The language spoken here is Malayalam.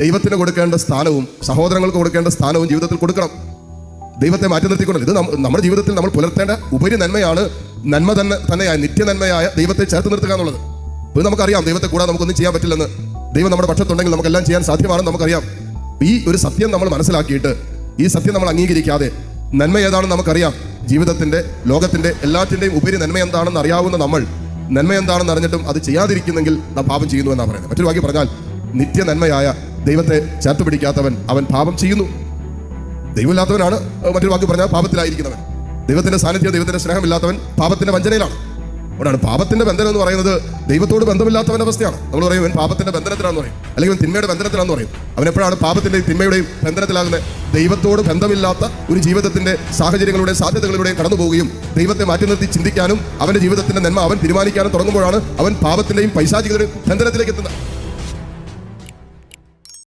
ദൈവത്തിന് കൊടുക്കേണ്ട സ്ഥാനവും സഹോദരങ്ങൾക്ക് കൊടുക്കേണ്ട സ്ഥാനവും ജീവിതത്തിൽ കൊടുക്കണം. ദൈവത്തെ മാറ്റി നിർത്തിക്കൊണ്ട് ഇത് നമ്മുടെ ജീവിതത്തിൽ നമ്മൾ പുലർത്തേണ്ട ഉപരി നന്മയാണ് നന്മ തന്നെ തന്നെയായ നിത്യനന്മയായ ദൈവത്തെ ചേർത്ത് നിർത്തുക എന്നുള്ളത്. ഇത് നമുക്കറിയാം ദൈവത്തെ കൂടാതെ നമുക്കൊന്നും ചെയ്യാൻ പറ്റില്ലെന്ന്. ദൈവം നമ്മുടെ പക്ഷത്തുണ്ടെങ്കിൽ നമുക്കെല്ലാം ചെയ്യാൻ സാധ്യമാണെന്ന് നമുക്കറിയാം. ഈ ഒരു സത്യം നമ്മൾ മനസ്സിലാക്കിയിട്ട് ഈ സത്യം നമ്മൾ അംഗീകരിക്കാതെ നന്മ ഏതാണെന്ന് നമുക്കറിയാം. ജീവിതത്തിന്റെ ലോകത്തിന്റെ എല്ലാറ്റിന്റെയും ഉപരി നന്മ എന്താണെന്ന് അറിയാവുന്ന നമ്മൾ നന്മ എന്താണെന്ന് അറിഞ്ഞിട്ടും അത് ചെയ്യാതിരിക്കുന്നെങ്കിൽ നാം പാപം ചെയ്യുന്നു എന്നാണ് പറയുന്നത്. മറ്റൊരു വാക്കി പറഞ്ഞാൽ നിത്യ നന്മയായ ദൈവത്തെ ചേർത്ത് പിടിക്കാത്തവൻ അവൻ പാപം ചെയ്യുന്നു. ദൈവമില്ലാത്തവനാണ്. മറ്റൊരു വാക്ക് പറഞ്ഞാൽ പാപത്തിലായിരിക്കുന്നവൻ. ദൈവത്തിന്റെ സാന്നിധ്യം ദൈവത്തിന്റെ സ്നേഹമില്ലാത്തവൻ പാപത്തിന്റെ വഞ്ചനയിലാണ്. അതുകൊണ്ടാണ് പാപത്തിന്റെ ബന്ധനം എന്ന് പറയുന്നത് ദൈവത്തോട് ബന്ധമില്ലാത്തവന്റെ അവസ്ഥയാണ്. നമ്മൾ പറയും ഇവൻ പാപത്തിന്റെ ബന്ധനത്തിലാണെന്ന് പറയും. അല്ലെങ്കിൽ തിന്മയുടെ ബന്ധനത്തിലാണെന്ന് പറയും. അവൻ എപ്പോഴാണ് പാപത്തിന്റെയും തിന്മയുടെയും ബന്ധനത്തിലാകുന്നത്? ദൈവത്തോട് ബന്ധമില്ലാത്ത ഒരു ജീവിതത്തിന്റെ സാഹചര്യങ്ങളുടെയും സാധ്യതകളിലൂടെയും കടന്നു പോവുകയും ദൈവത്തെ മാറ്റി നിർത്തി ചിന്തിക്കാനും അവന്റെ ജീവിതത്തിന്റെ നന്മ അവൻ തീരുമാനിക്കാനും തുടങ്ങുമ്പോഴാണ് അവൻ പാപത്തിന്റെയും പൈശാചികളുടെയും ബന്ധനത്തിലേക്ക് എത്തുന്നത്.